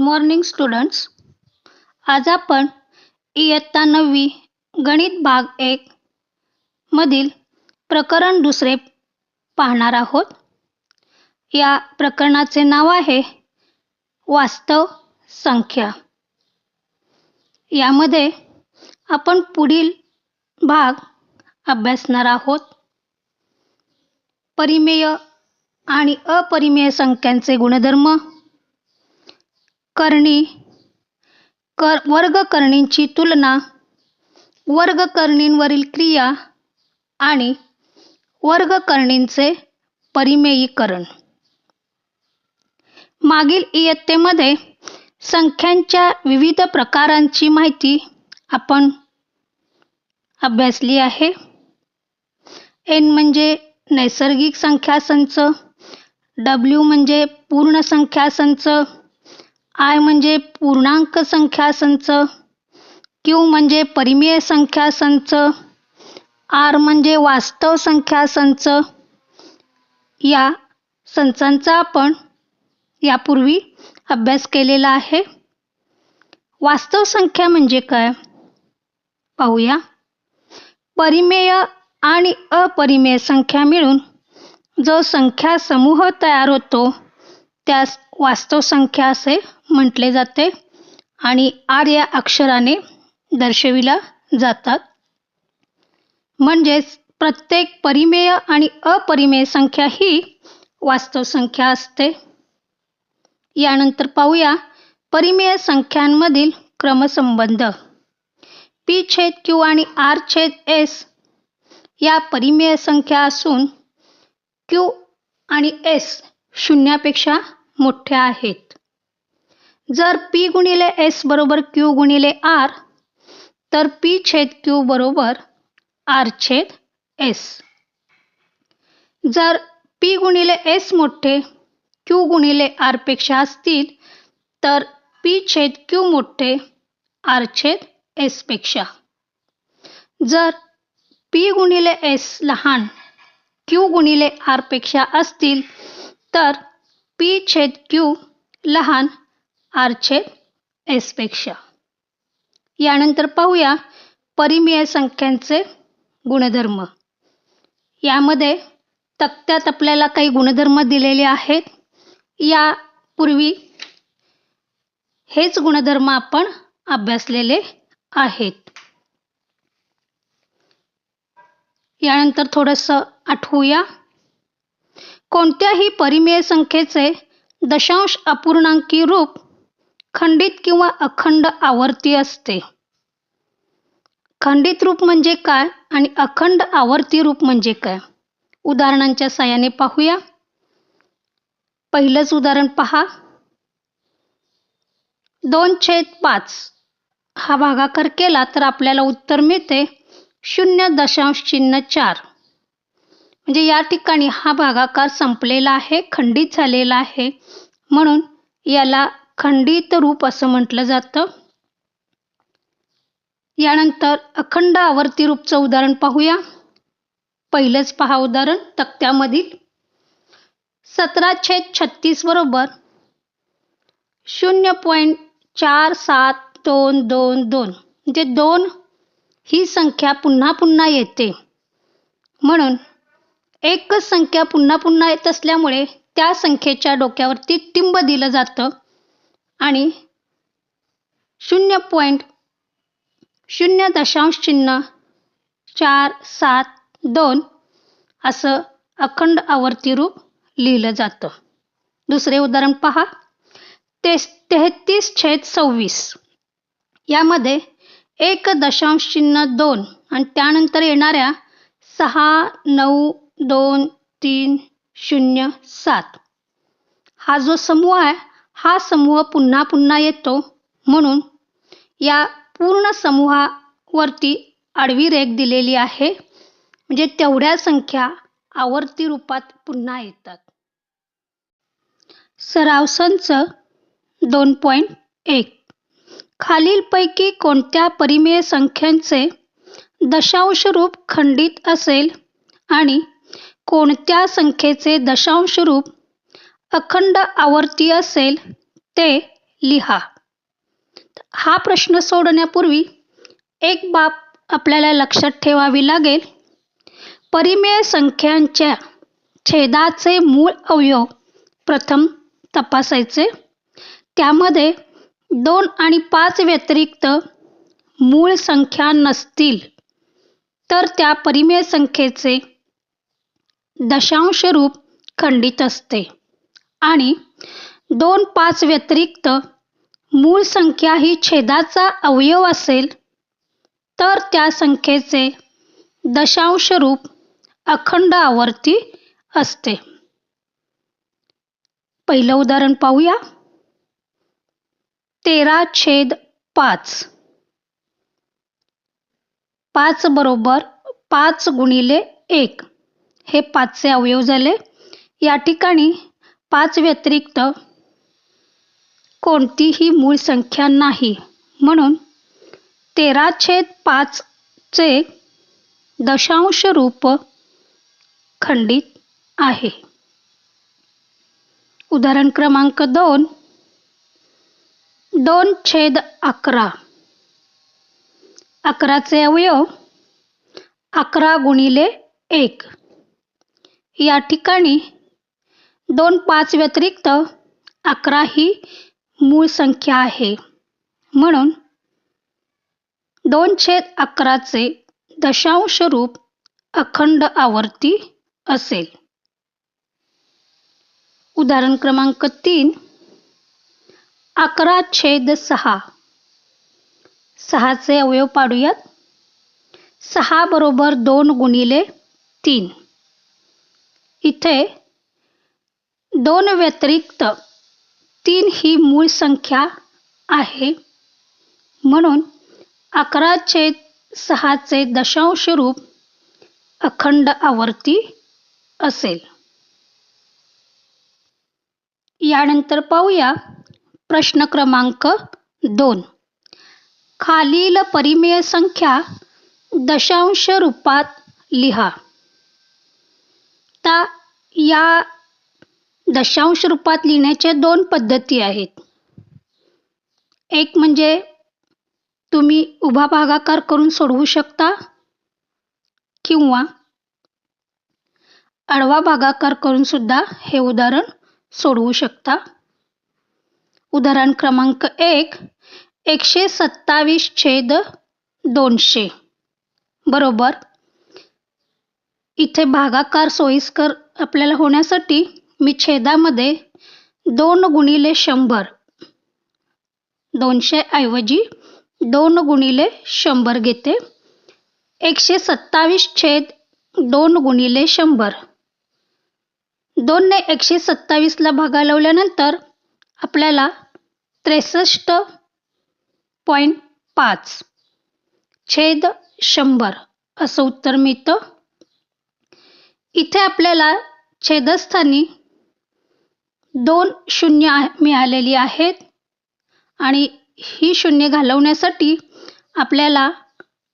Good morning students आज आपण इयत्ता नववी गणित भाग एक मधील प्रकरण दुसरे पाहणार आहोत. या प्रकरणाचे नाव आहे वास्तव संख्या. यामध्ये आपण पुढील भाग अभ्यासणार आहोत. परिमेय आणि अपरिमेय संख्यांचे गुणधर्म करणी. कर वर्गकरणींची तुलना वर्गकरणींवरील क्रिया आणि वर्गकरणींचे परिमेयीकरण. मागील इयत्तेमध्ये संख्यांच्या विविध प्रकारांची माहिती आपण अभ्यासली आहे. एन म्हणजे नैसर्गिक संख्या संच डब्ल्यू म्हणजे पूर्ण संख्या संच आय म्हणजे पूर्णांक संख्या संच क्यू म्हणजे परिमेय संख्या संच आर म्हणजे वास्तव संख्या संच या संचांचा आपण यापूर्वी अभ्यास केलेला आहे. वास्तव संख्या म्हणजे काय? पाहूया. परिमेय आणि अपरिमेय संख्या मिळून जो संख्या समूह तयार होतो त्यास वास्तव संख्या असे म्हटले जाते आणि आर या अक्षराने दर्शविला जातात. म्हणजेच प्रत्येक परिमेय आणि अपरिमेय संख्या ही वास्तव संख्या असते. यानंतर पाहूया परिमेय संख्यांमधील क्रमसंबंध. पी छेद क्यू आणि आर छेद एस या परिमेय संख्या असून क्यू आणि एस शून्यापेक्षा मोठ्या आहेत. जर पी गुणिले एस बरोबर क्यू गुणिले आर तर पी छेद क्यू बरोबर आर छेद एस जर पी गुणिले एस मोठे क्यू गुणिले आरपेक्षा असतील तर पी छेद क्यू मोठे आर छेद एसपेक्षा. जर पी गुणिले एस लहान क्यू गुणिले आरपेक्षा असतील तर पी छेद क्यू लहान आर छेद एसपेक्षा यानंतर पाहूया परिमेय संख्यांचे गुणधर्म. यामध्ये तक्त्यात आपल्याला काही गुणधर्म दिलेले आहेत. यापूर्वी हेच गुणधर्म आपण अभ्यासलेले आहेत. यानंतर थोडंसं आठवूया. कोणत्याही परिमेय संख्येचे दशांश अपूर्णांकी रूप खंडित किंवा अखंड आवर्ती असते. खंडित रूप म्हणजे काय आणि अखंड आवर्ती रूप म्हणजे काय? उदाहरणांच्या साहाय्याने पाहूया. पहिलंच उदाहरण पहा. दोन छेद पाच हा भागाकार केला तर आपल्याला उत्तर मिळते. शून्य दशांश चिन्ह चार. म्हणजे या ठिकाणी हा भागाकार संपलेला आहे खंडित झालेला आहे. म्हणून याला खंडित रूप असं म्हटलं जातं. यानंतर अखंड आवर्ती रूपचं उदाहरण पाहूया. पहिलंच पहा उदाहरण तक्त्यामधील. सतरा छेद छत्तीस बरोबर शून्य पॉईंट चार सात दोन दोन दोन. म्हणजे दोन ही संख्या पुन्हा पुन्हा येते. म्हणून एकच संख्या पुन्हा पुन्हा येत असल्यामुळे त्या संख्येच्या डोक्यावरती टिंब दिलं जातं. आणि शून्य पॉईंट शून्य दशांश चिन्ह चार सात दोन असं अखंड आवर्ती रूप लिहिलं जातं. दुसरे उदाहरण पहा. ते तेहतीस छेद सव्वीस. यामध्ये एक दशांश चिन्ह दोन आणि त्यानंतर येणाऱ्या सहा नऊ दोन तीन शून्य सात. हा जो समूह आहे हा समूह पुन्हा पुन्हा येतो. म्हणून या पूर्ण समूहावरती आडवी रेख दिलेली आहे. म्हणजे तेवढ्या संख्या आवर्ती रूपात पुन्हा येतात. सराव संच दोन पॉईंट एक. खालीलपैकी कोणत्या परिमेय संख्यांचे दशांश रूप खंडित असेल आणि कोणत्या संख्येचे दशांश रूप अखंड आवर्ती असेल ते लिहा. हा प्रश्न सोडण्यापूर्वी एक बाब आपल्याला लक्षात ठेवावी लागेल. परिमेय संख्यांच्या छेदाचे मूळ अवयव प्रथम तपासायचे. त्यामध्ये दोन आणि पाच व्यतिरिक्त मूळ संख्या नसतील तर त्या परिमेय संख्येचे दशांश रूप खंडित असते. आणि दोन पाच व्यतिरिक्त मूळ संख्या ही छेदाचा अवयव असेल तर त्या संख्येचे दशांश रूप अखंड आवर्ती असते. पहिलं उदाहरण पाहूया. तेरा छेद पाच. पाच बरोबर पाच गुणिले एक. हे पाचचे अवयव झाले. या ठिकाणी पाच व्यतिरिक्त कोणतीही मूळ संख्या नाही. म्हणून तेरा छेद पाचचे दशांश रूप खंडित आहे. उदाहरण क्रमांक दोन. दोन छेद अकरा. अकराचे अवयव अकरा गुणिले एक. या ठिकाणी दोन पाच व्यतिरिक्त अकरा ही मूळ संख्या आहे. म्हणून दोन छेद अकराचे दशांश रूप अखंड आवर्ती असेल. उदाहरण क्रमांक तीन अकरा छेद सहा. सहाचे अवयव पाडूयात. सहा बरोबर दोन गुणिले तीन. इथे दोन व्यतिरिक्त तीन ही मूळ संख्या आहे. म्हणून अकरा छेद सहाचे दशांश रूप अखंड आवर्ती असेल. यानंतर पाहूया प्रश्न क्रमांक दोन. खालील परिमेय संख्या दशांश रूपात लिहा. आता या दशांश रूपात लिहिण्याच्या दोन पद्धती आहेत. एक म्हणजे तुम्ही उभा भागाकार करून सोडवू शकता किंवा आडवा भागाकार करून सुद्धा हे उदाहरण सोडवू शकता. उदाहरण क्रमांक एक एकशे सत्तावीस छेद दोनशे. बरोबर? इथे भागाकार सोयीस्कर आपल्याला होण्यासाठी मी छेदामध्ये दोन गुणिले शंभर दोनशे ऐवजी दोन गुणिले शंभर घेते. एकशे सत्तावीस छेद दोन गुणिले शंभर. दोनने एकशे सत्तावीसला भागा लावल्यानंतर आपल्याला त्रेसष्ट पॉईंट पाच छेद शंभर असं उत्तर मिळतं. इथे आपल्याला छेदस्थानी दोन शून्य मिळालेली आहेत. आणि ही शून्य घालवण्यासाठी आपल्याला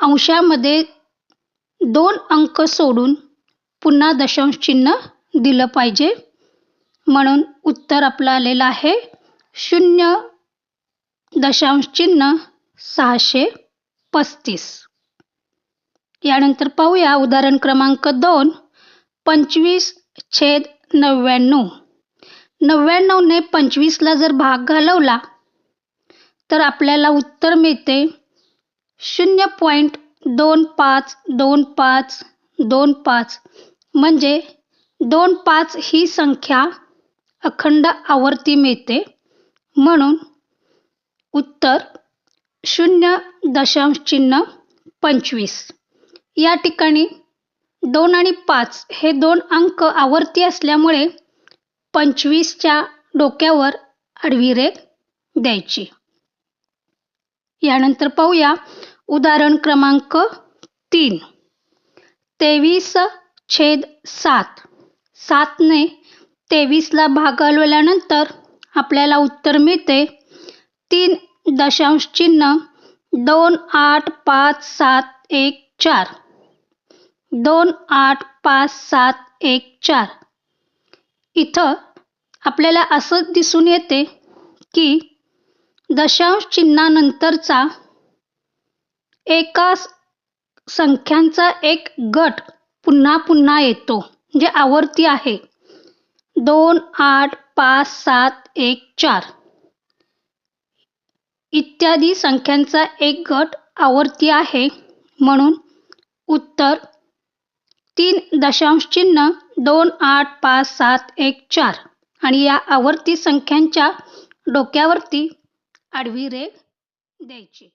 अंशामध्ये दोन अंक सोडून पुन्हा दशांश चिन्ह दिलं पाहिजे. म्हणून उत्तर आपलं आलेलं आहे. शून्य दशांश चिन्ह सहाशे पस्तीस. यानंतर पाहूया उदाहरण क्रमांक दोन. पंचवीस छेद नव्याण्णव. नव्याण्णवने पंचवीसला जर भाग घालवला तर आपल्याला उत्तर मिळते शून्य पॉईंट दोन पाच दोन पाच दोन पाच. म्हणजे दोन पाच ही संख्या अखंड आवर्ती मिळते. म्हणून उत्तर शून्य दशांश चिन्ह पंचवीस. या ठिकाणी दोन आणि पाच हे दोन अंक आवर्ती असल्यामुळे पंचवीसच्या डोक्यावर आडवी रेख द्यायची. यानंतर पाहूया उदाहरण क्रमांक तीन. तेवीस छेद सात. सातने तेवीसला भाग आपल्याला उत्तर मिळते तीन दशांश चिन्ह दोन आठ पाच सात एक चार. दोन आठ पाच सात एक चार. इथं आपल्याला असं दिसून येते की दशांश चिन्हानंतरचा एका संख्यांचा एक गट पुन्हा पुन्हा येतो म्हणजे आवर्ती आहे. दोन आठ पाच सात एक चार. इत्यादी संख्यांचा एक गट आवर्ती आहे म्हणून उत्तर तीन दशांश चिन्ह दोन आठ पाच सात एक चार. आणि या आवर्ती संख्यांच्या डोक्यावरती आडवी रेघ द्यायची.